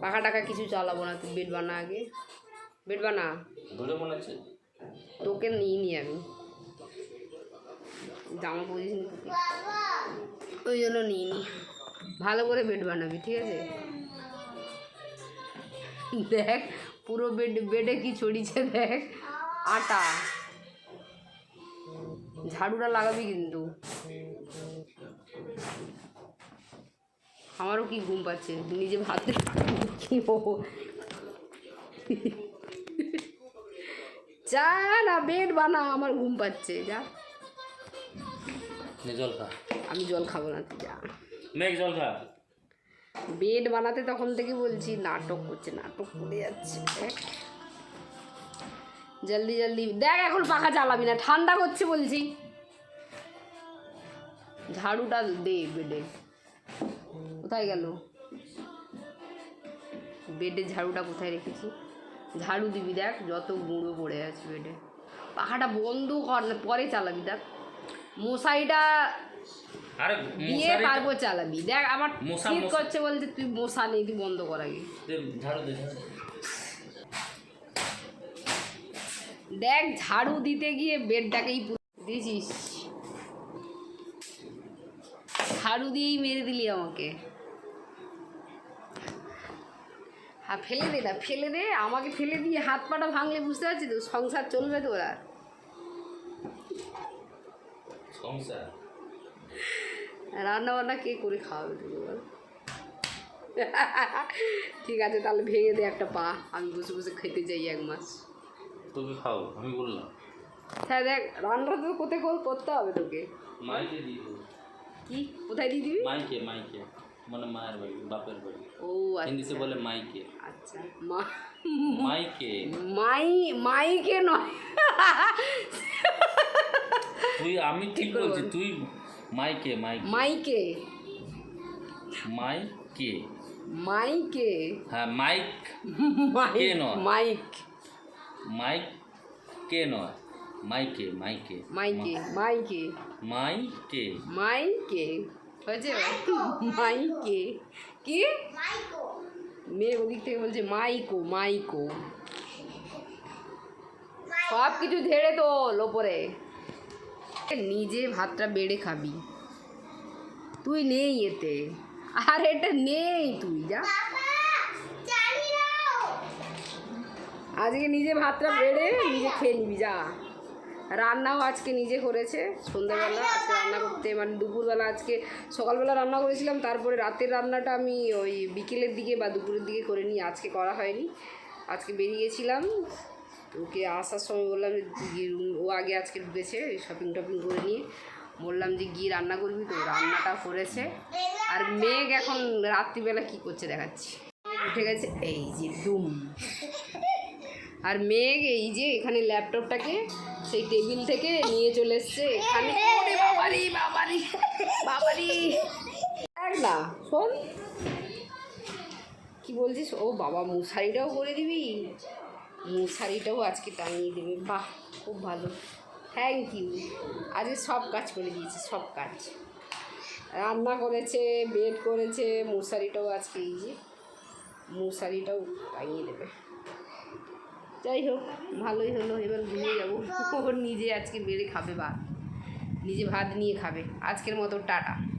পাখা টাকা কিছু চালাবো না তুই বেড বানা আগে। বেড বানা? তোকে নিই নি আমি। জামা পরিস তোকে। ওই জন্য নিই নি ভালো করে বেড বানাবি ঠিক আছে? দেখ পুরো বেড বেডে কি ছড়িয়েছে দেখ। আটা। ঝাড়ুটা লাগাবি কিন্তু। আমারও কি ঘুম পাচ্ছে? নিজে ভাতে কি যা না বেড বানা আমার ঘুম পাচ্ছে যা। জল খা। আমি জল খাব না তুই যা। মেঘ জল খা। বেড বানাতে তখন থেকে বলছি নাটক করছে নাটক করে যাচ্ছে জলদি জলদি দেখ এখন পাখা চালাবি না ঠান্ডা করছে বলছি। ঝাড়ুটা দে বেডে। কোথায় গেল? বেডে ঝাড়ুটা কোথায় রেখেছি? ঝাড়ু দিবি দেখ যত গুঁড়ো পড়ে আছে বেডে। পাখাটা বন্ধ কর না পরে চালাবি দেখ। মশারিটা আরে দিয়ে তারপর চালাবি। দেখ আমার শীত করছে বলতে তুই মশা নেই তুই বন্ধ কর আগে। ঝাড়ু দে দেখ ঝাড়ু দিতে গিয়ে বেডটাকেই দিয়েছিস। ঝাড়ু দিয়েই মেরে দিলি আমাকে। হ্যাঁ ফেলে দে না ফেলে দে আমাকে ফেলে দিয়ে হাত পাটা ভাঙলে বুঝতে পারছি তো? সংসার চলবে তো ওরা। সংসার? রান্না বান্না কে করে খাওয়াবে তুমি বল? ঠিক আছে তাহলে ভেঙে দে একটা পা আমি বসে বসে খেতে যাই এক মাস। তোকে খাও আমি বললাম। হ্যাঁ দেখ রান্না তো কোথায় কর- করতে হবে তোকে। মাইকে দিয়ে কি? কোথায় দিয়ে দিবি? মাইকে মাইকে। মানে মায়ের বাড়ি বাপের বাড়ি। ও হিন্দিতে আচ্ছা বলে মাইকে। আচ্ছা মা মাইকে? মাই মাইকে নয়। তুই আমি ঠিক বলছি বল। তুই মাইকে মাইকে। মাইকে। মাইকে? মাইকে। হ্যাঁ মাইক। মাইক কে নয়? মাইক। মাইক কে নয়? মাইকে মাইকে। মাইকে মাইকে। মাইকে। মাইকে। হয়েছে? মাইকে কি? মেয়ে ওদিক থেকে বলছে মাইকো মাইকো। সব কিছু ঝেড়ে তোল ওপরে। নিজে ভাতটা বেড়ে খাবি। তুই নেই এতে। আর এটা নেই তুই যা। আজকে নিজে ভাতটা বেড়ে নিজে খেয়ে নিবি যা। রান্নাও আজকে নিজে করেছে, সন্ধ্যাবেলা আজকে রান্না করতে মানে দুপুরবেলা আজকে সকালবেলা রান্না করেছিলাম, তারপরে রাতের রান্নাটা আমি ওই বিকেলের দিকে বা দুপুরের দিকে করে নিই আজকে করা হয়নি। আজকে বেরিয়ে গেছিলাম ওকে আসার সময় বললাম যে ও আগে আজকে ঢুকেছে শপিং টপিং করে নিয়ে। বললাম যে গিয়ে রান্না করবি তো, রান্নাটা করেছে। আর মেঘ এখন রাত্রিবেলা কি করছে দেখাচ্ছি। উঠে গেছে, এই যে দুম আর মেঘ এই যে এখানে ল্যাপটপটাকে সেই টেবিল থেকে নিয়ে চলে এসছে। এখানে বাবারি বাবারি বাবারি। দেখ না শোন। কি বলছিস? ও বাবা মশারিটাও করে দিবি। মশারিটাও আজকে টাঙিয়ে দেবে। বাহ খুব ভালো। থ্যাংক ইউ আজকে সব কাজ করে দিয়েছে সব কাজ। রান্না করেছে বেড করেছে মশারিটাও আজকে এই যে মশারিটাও টাঙিয়ে দেবে। যাই হোক, ভালোই হলো, এবার ঘুমিয়ে যাব। ওর নিজে আজকে বেড়ে খাবে ভাত। নিজে ভাত নিয়ে খাবে। আজকের মতো টাটা।